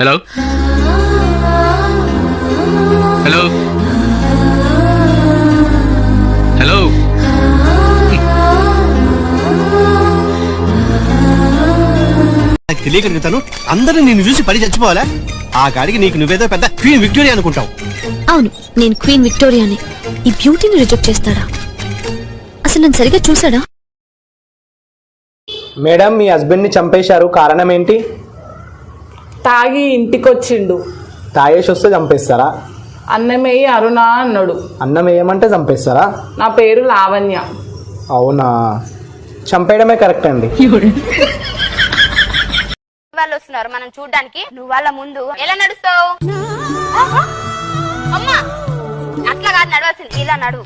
Hello? Hello? Hello? నాకు తెలియగలుగుతాను అందరూ నిన్ను చూసి పడి చచ్చిపోవాలా? ఆ గాడికి నీకు నువ్వేదో పెద్ద క్వీన్ విక్టోరియా అనుకుంటావు. అవును నేను క్వీన్ విక్టోరియాని. ఈ బ్యూటీని రిజెక్ట్ చేస్తాడా? అసలు నన్ను సరిగా చూసాడా మేడం మీ హస్బెండ్ని చంపేశారు. కారణం ఏంటి? తాగి ఇంటికొచ్చిండు. తాగేసి వస్తే చంపేస్తారా అన్నమేయి అరుణ అన్నాడు. అన్నం వేయమంటే చంపేస్తారా? నా పేరు లావణ్య. అవునా? చంపేయడమే కరెక్ట్ అండి. వాళ్ళు వస్తున్నారు మనం చూడడానికి. నువ్వు వాళ్ళ ముందు. ఎలా నడుస్తావు? అమ్మా. అట్లా కాదు నడవాల్సింది. ఇలా నడువు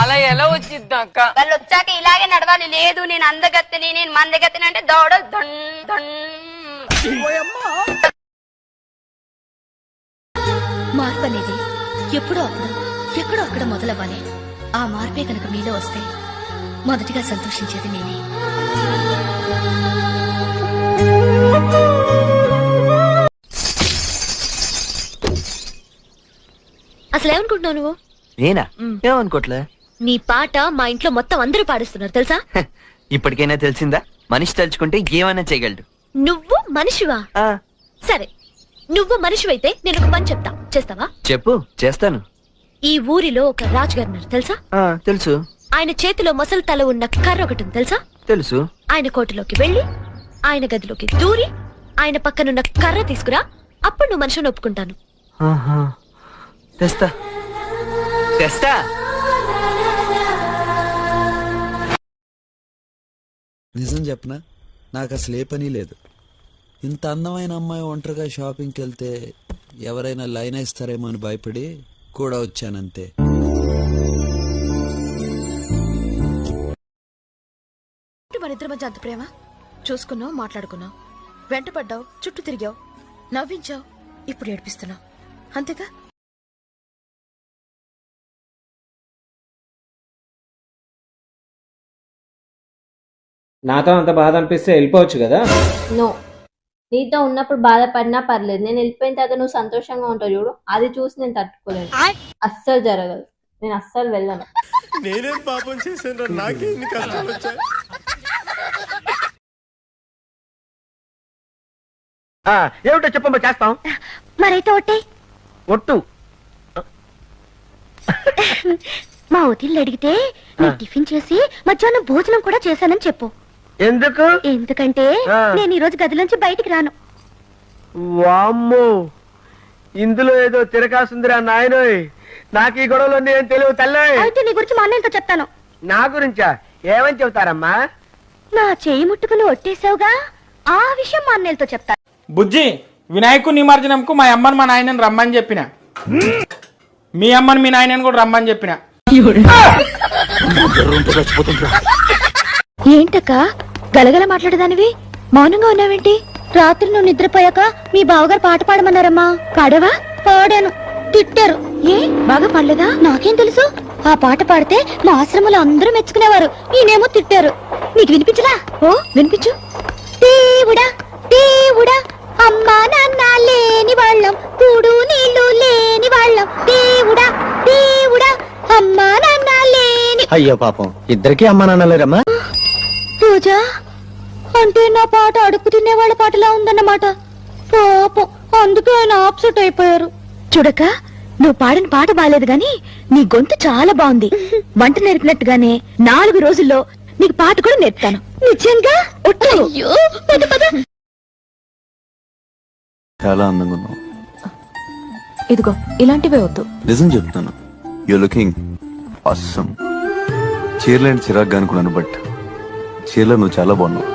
అలా ఎలా వచ్చిద్ది అక్క? వాళ్ళు వచ్చాక ఇలాగే నడవాలి. లేదు నేను అందగత్తిని నేను మందగత్తిని అంటే దౌడ దొన్ దొన్ మార్పు అనేది ఎప్పుడో అప్పుడు ఎక్కడో అక్కడ మొదలవ్వాలి. ఆ మార్పే కనుక మీలో వస్తే మొదటిగా సంతోషించేది నేనే. అసలు ఏమనుకుంటున్నావు నువ్వు? నేనా? ఏమనుకోవట్లే నీ పాట మా ఇంట్లో మొత్తం అందరూ పాడుస్తున్నారు తెలుసా? ఇప్పటికైనా తెలిసిందా? మనిషి తలుచుకుంటే ఏమైనా చేయగలడు. నువ్వు మనిషివా? ఆ, సరే నువ్వు మనిషివైతే నేను ఒక పని చెప్తా. చేస్తావా? చెప్పు చేస్తాను. ఈ ఊరిలో ఒక రాజుగారు ఉన్నారు తెలుసా? ఆ, తెలుసు. ఆయన చేతిలో మొసలు తల ఉన్న కర్ర ఒకటి ఉంది తెలుసా? తెలుసు. ఆయన కోటలోకి వెళ్ళి ఆయన గదిలోకి దూరి ఆయన పక్కనున్న కర్ర తీసుకురా అప్పుడు నువ్వు మనిషిని ఒప్పుకుంటాను. ఆహా. తెస్తా. తెస్తా. నిజం చెప్పనా? నాకు అసలు ఏ పని లేదు. ఇంత అందమైన అమ్మాయి ఒంటరిగా షాపింగ్కి వెళ్తే ఎవరైనా లైన్ వేస్తారేమో అని భయపడి కూడా వచ్చానంతే. మన ఇద్దరి మధ్య అంత ప్రేమ? చూసుకున్నావు మాట్లాడుకున్నావు వెంటపడ్డావు చుట్టూ తిరిగావు నవ్వించావు ఇప్పుడు ఏడిపిస్తున్నావు. అంతేగా? నాతో అంత బాధ అనిపిస్తే వెళ్ళిపోవచ్చు కదా? నో. నీతో ఉన్నప్పుడు బాధపడినా పర్లేదు. నేను వెళ్ళిపోయిన తర్వాత నువ్వు సంతోషంగా ఉంటావు చూడు. అది చూసి నేను తట్టుకోలేను. అస్సలు జరగదు. నేను అస్సలు వెళ్ళను. నేనేం పాపం చేశాను నాకేంది కష్టం వచ్చా ఏమిటో చెప్పమ్మా చేస్తాం. మరైతే ఒట్టే. ఒట్టు. మా వదిళ్ళు అడిగితే నేను టిఫిన్ చేసి మధ్యాహ్నం భోజనం కూడా చేశానని చెప్పు. ఎందుకు? ఎందుకంటే. నేను ఈ రోజు గదిలోంచి బయటికి రాను. వామ్మో. ఇందులో ఏదో తిరకాసుందిరా నాయనోయ్. నాకు ఈ గొడవలు ఏం తెలియవు తల్లోయ్ అయితే నీ గురించి మా అన్నయ్యతో చెప్తాను. నా గురించా? ఏమని చెబుతారమ్మా? నా చేయి ముట్టుకుని ఒట్టేసావుగా ఆ విషయం మా అన్నయ్యతో చెప్తాను. బుజ్జి వినాయకు నిమజ్జనంకు మా అమ్మని మా నాయనని రమ్మని చెప్పిన. మీ అమ్మని మీ నాయనని కూడా రమ్మని చెప్పిన. ఏంటక్క? గలగల మాట్లాడదానివి? మౌనంగా ఉన్నావేంటి? రాత్రి నువ్వు నిద్రపోయాక మీ బావగారు పాట పాడమన్నారమ్మా. పాడవా? పాడాను. తిట్టారు. ఏ? బాగా పాడలేదా? నాకేం తెలుసు? ఆ పాట పాడితే మా ఆశ్రమంలో అందరూ మెచ్చుకునేవారు. నేనేమో తిట్టారు. నీకు వినిపించలా? ఓ వినిపించు. దేవుడా దేవుడా అమ్మా నాన్న లేని వాళ్ళం. కూడు నీళ్ళు లేని వాళ్ళం. దేవుడా దేవుడా అమ్మా నాన్న లేని అయ్యో పాపం. ఇద్దరికి నాన్న లేరమ్మా? రోజా? అంటే నా పాట అడుక్కు తినే వాళ్ళ పాటలా ఉందన్నమాట. పాపం అందుకే ఆయన ఆప్సెట్ అయిపోయారు. చూడక నువ్వు పాడిన పాట బాలేదు గాని నీ గొంతు చాలా బాగుంది. వంట నేర్పినట్టుగానే నాలుగు రోజుల్లో నీకు పాట కూడా నేర్పుతాను. నిజంగా? అయ్యో పద పద. చాలా అందంగా ఉన్నావు. ఇదిగో ఇలాంటివే వద్దు. నిజం చెప్తాను. యూ లుకింగ్ అస్సం చీరలేని చిరాగ్గా అనుకున్నాను బట్ చీరలో నువ్వు చాలా బాగున్నావు.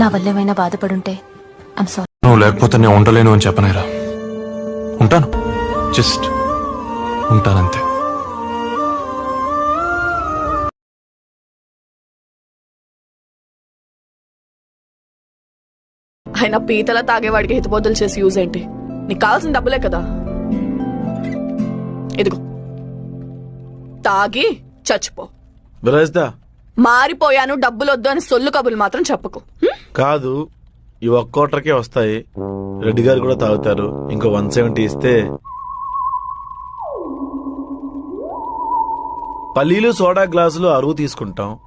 నా వల్ల ఏమైనా బాధపడుంటే ఐమ్ సారీ నువ్వు లేకపోతే నేను ఉండలేను అని చెప్పనేరా. ఉంటాను. జస్ట్ ఉంటానంతే. ఆయన పీతల తాగేవాడికి హితబోధలు చేసి యూజ్ ఏంటి? నీకు కావాల్సిన డబ్బులే కదా. ఇదిగో. తాగి చచ్చిపో. బ్రజ్దా మారిపోయాను డబ్బులు వద్దు అని సొల్లు కబులు మాత్రం చెప్పకు. కాదు ఈ ఒక్కోటరకే వస్తాయి. రెడ్డి గారు కూడా తాగుతారు. ఇంకో వన్ సెవెంటీ ఇస్తే. పల్లీలు సోడా గ్లాసులు అరువు తీసుకుంటాం.